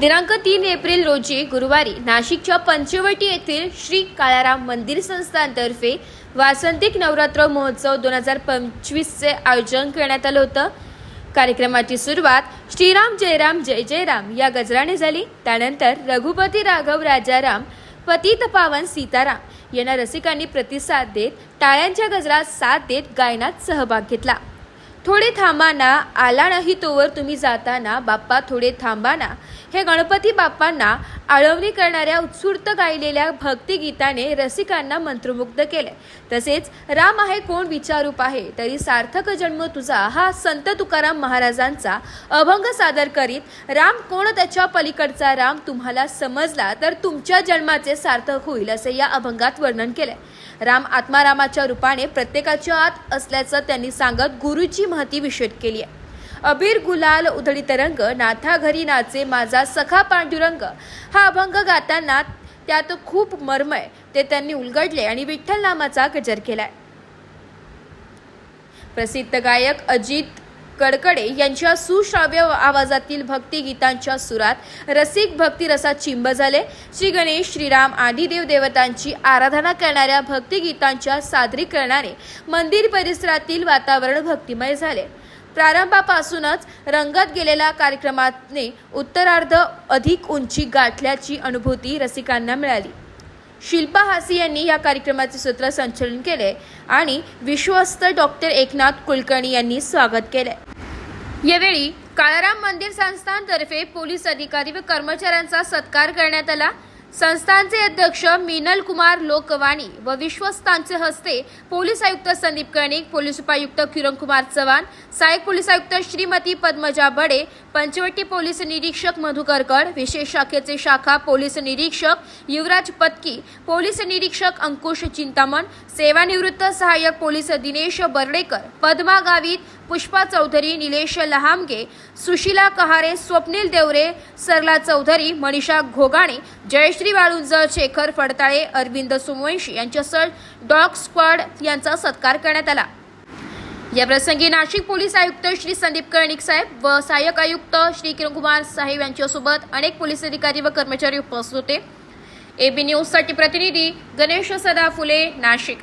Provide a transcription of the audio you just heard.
दिनांक तीन एप्रिल रोजी गुरुवारी नाशिकच्या पंचवटी येथील श्री काळाराम मंदिर संस्थांतर्फे वासंतिक नवरात्र महोत्सव दोन हजार पंचवीसचे आयोजन करण्यात आलं होतं. कार्यक्रमाची सुरुवात श्रीराम जयराम जय जयराम या गजराने झाली. त्यानंतर रघुपती राघव राजाराम पतित पावन सीताराम यांना रसिकांनी प्रतिसाद देत टाळ्यांच्या गजरात साथ देत गायनात सहभाग घेतला. थोडे थांबाना आला नाही तोवर तुम्ही जाताना बाप्पा थोडे थांबाना. हे गणपती बाप्पांना आळवणी करणाऱ्या उत्स्फूर्त गायलेल्या भक्तिगीताने रसिकांना मंत्रमुग्ध केले. तसेच राम आहे कोण विचारूप आहे? तरी सार्थक जन्म तुझा हा संत तुकाराम महाराजांचा अभंग सादर करीत राम कोण त्याच्या पलीकडचा? राम तुम्हाला समजला तर तुमच्या जन्माचे सार्थक होईल असे या अभंगात वर्णन केले. राम आत्मारामाच्या रूपाने प्रत्येकाच्या आत असल्याचं त्यांनी सांगत गुरुची महती विशद केली आहे. अबीर गुलाल उधळी तरंग नाथा घरी नाचे माझा सखा पांडुरंग. हा अभंग गाताना त्यात खूप मर्म आहे. ते त्यांनी उलगडले आणि विठ्ठल नामाचा गजर केलाय. प्रसिद्ध गायक अजित कडकडे यांच्या सुश्राव्य आवाजातील भक्तिगीतांच्या सुरात रसिक भक्तिरसात चिंब झाले. श्री गणेश श्रीराम आदी देवतांची आराधना करणाऱ्या भक्तिगीतांच्या सादरीकरणाने मंदिर परिसरातील वातावरण भक्तिमय झाले. प्रारंभापासूनच रंगत गेलेल्या कार्यक्रमाने उत्तरार्ध अधिक उंची गाठल्याची अनुभूती रसिकांना मिळाली. शिल्पा हासी यांनी या कार्यक्रमाचे सूत्रसंचलन केले आणि विश्वस्त डॉक्टर एकनाथ कुलकर्णी यांनी स्वागत केले. यावेळी काळाराम मंदिर संस्थांतर्फे पोलीस अधिकारी व कर्मचाऱ्यांचा सत्कार करण्यात आला. संस्थानचे अध्यक्ष मिनल कुमार लोकवाणी व विश्वस्तांचे हस्ते पोलीस आयुक्त संदीप कर्णिक पोलीस उपायुक्त किरण कुमार चव्हाण सहाय्यक पोलीस आयुक्त श्रीमती पद्मजा बडे पंचवटी पोलीस निरीक्षक मधुकरकड विशेष शाखेचे शाखा पोलीस निरीक्षक युवराज पत्की पोलीस निरीक्षक अंकुश चिंतामण सेवानिवृत्त सहाय्यक पोलीस दिनेश बर्डेकर पद्मा गावित पुष्पा चौधरी निलेश लहामगे सुशीला कहारे स्वप्नील देवरे सरला चौधरी मनीषा घोगाणे जयश्री वाळुंज शेखर फडताळे अरविंद सोमवंशी यांच्यासह डॉग स्क्वॉड यांचा सत्कार करण्यात आला. या प्रसंगी नाशिक पोलीस आयुक्त श्री संदीप कर्णिक साहेब व सहाय्यक आयुक्त श्री किरणकुमार साहेब यांच्यासोबत अनेक पोलीस अधिकारी व कर्मचारी उपस्थित होते. एबी न्यूजसाठी प्रतिनिधी गणेश सदा फुले नाशिक.